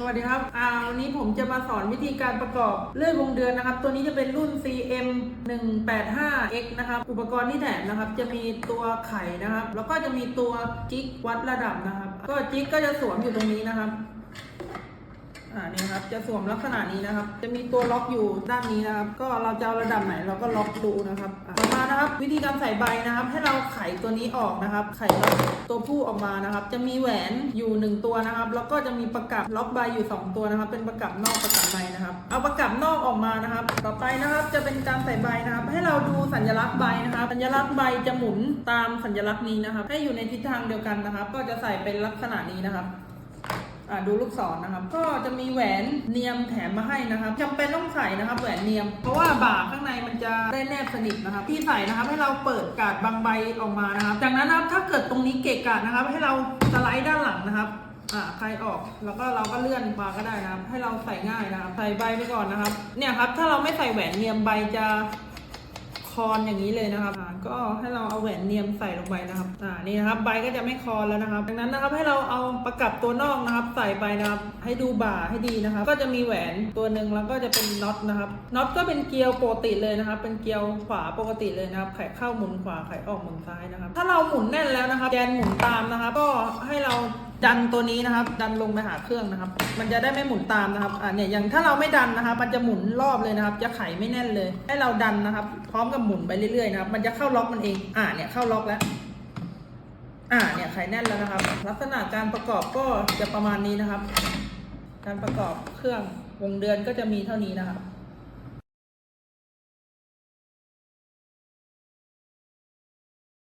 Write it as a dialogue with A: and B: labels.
A: สวัสดีครับอ่าวันนี้ผมจะมาสอนวิธีการประกอบเลื่อยวงเดือนนะครับ ตัวนี้จะเป็นรุ่น CM 185X นะครับ อุปกรณ์ที่แถมนะครับ จะมีตัวไข่นะครับ แล้วก็จะมีตัวจิ๊กวัดระดับนะครับ ก็จิ๊กก็จะสวมอยู่ตรงนี้นะครับ อ่านี่ครับจะสวมลักษณะนี้นะครับ จะมีตัวล็อกอยู่ด้านนี้นะครับ ก็เราจะเอาระดับไหนเราก็ล็อกดูนะครับอะต่อมานะครับ วิธีการใส่ใบนะครับ ให้เราไขตัวนี้ออกนะครับ ไขล็อกตัวผู้ออกมานะครับ จะมีแหวนอยู่หนึ่งตัวนะครับ แล้วก็จะมีประกับล็อกใบอยู่สองตัวนะครับ เป็นประกับนอกประกับในนะครับ เอาประกับนอกออกมานะครับ ต่อไปนะครับจะเป็นการใส่ใบนะครับ ให้เราดูสัญลักษณ์ใบนะครับ สัญลักษณ์ใบจะหมุนตามสัญลักษณ์นี้นะครับ ให้อยู่ในทิศทางเดียวกันนะครับ ก็จะใส่เป็นลักษณะนี้นะครับ ดูลูกศรนนะครับ ก็จะมีแหวนเนียมแถมมาให้นะครับจำเป็นต้องใส่นะครับแหวนเนียม เพราะว่าบ่าข้างในมันจะได้แนบสนิทนะครับ ที่ใส่นะครับให้เราเปิดกาดบางใบออกมานะครับ จากนั้นนะครับถ้าเกิดตรงนี้เกะกะนะครับ ให้เราสไลด์ด้านหลังนะครับอ่าใครออกแล้วก็เราก็เลื่อนมาก็ได้นะครับ ให้เราใส่ง่ายนะครับ ใส่ใบไปก่อนนะครับ เนี่ยครับถ้าเราไม่ใส่แหวนเนียมใบจะ อนอย่างนี้เลยนะครับก็ให้เราเอาแหวนเนียมใส่ลงไปนะครับอ่านี่นะครับใบก็จะไม่คอนแล้วนะครับดังนั้นนะครับให้เราเอาประกับตัวนอกนะครับ ใส่ไปนะครับ ให้ดูบ่าให้ดีนะครับ ก็จะมีแหวนตัวหนึ่งแล้วก็จะเป็นน็อตนะครับน็อตก็เป็นเกลียวปกติเลยนะครับ เป็นเกลียวขวาปกติเลยนะครับ ไขเข้าหมุนขวาไขออกหมุนซ้ายนะครับ ถ้าเราหมุนแน่นแล้วนะครับแกนหมุนตามนะครับ ก็ให้เรา ดันตัวนี้นะครับ ดันลงไปหาเครื่องนะครับ มันจะได้ไม่หมุนตามนะครับอ่าเนี่ยอย่างถ้าเราไม่ดันนะครับ มันจะหมุนรอบเลยนะครับ จะไขไม่แน่นเลย ให้เราดันนะครับ พร้อมกับหมุนไปเรื่อยๆนะครับ มันจะเข้าล็อกมันเอง อ่าเนี่ยเข้าล็อกแล้วอ่าเนี่ยไขแน่นแล้วนะครับ ลักษณะการประกอบก็จะประมาณนี้นะครับ การประกอบเครื่องวงเดือนก็จะมีเท่านี้นะครับ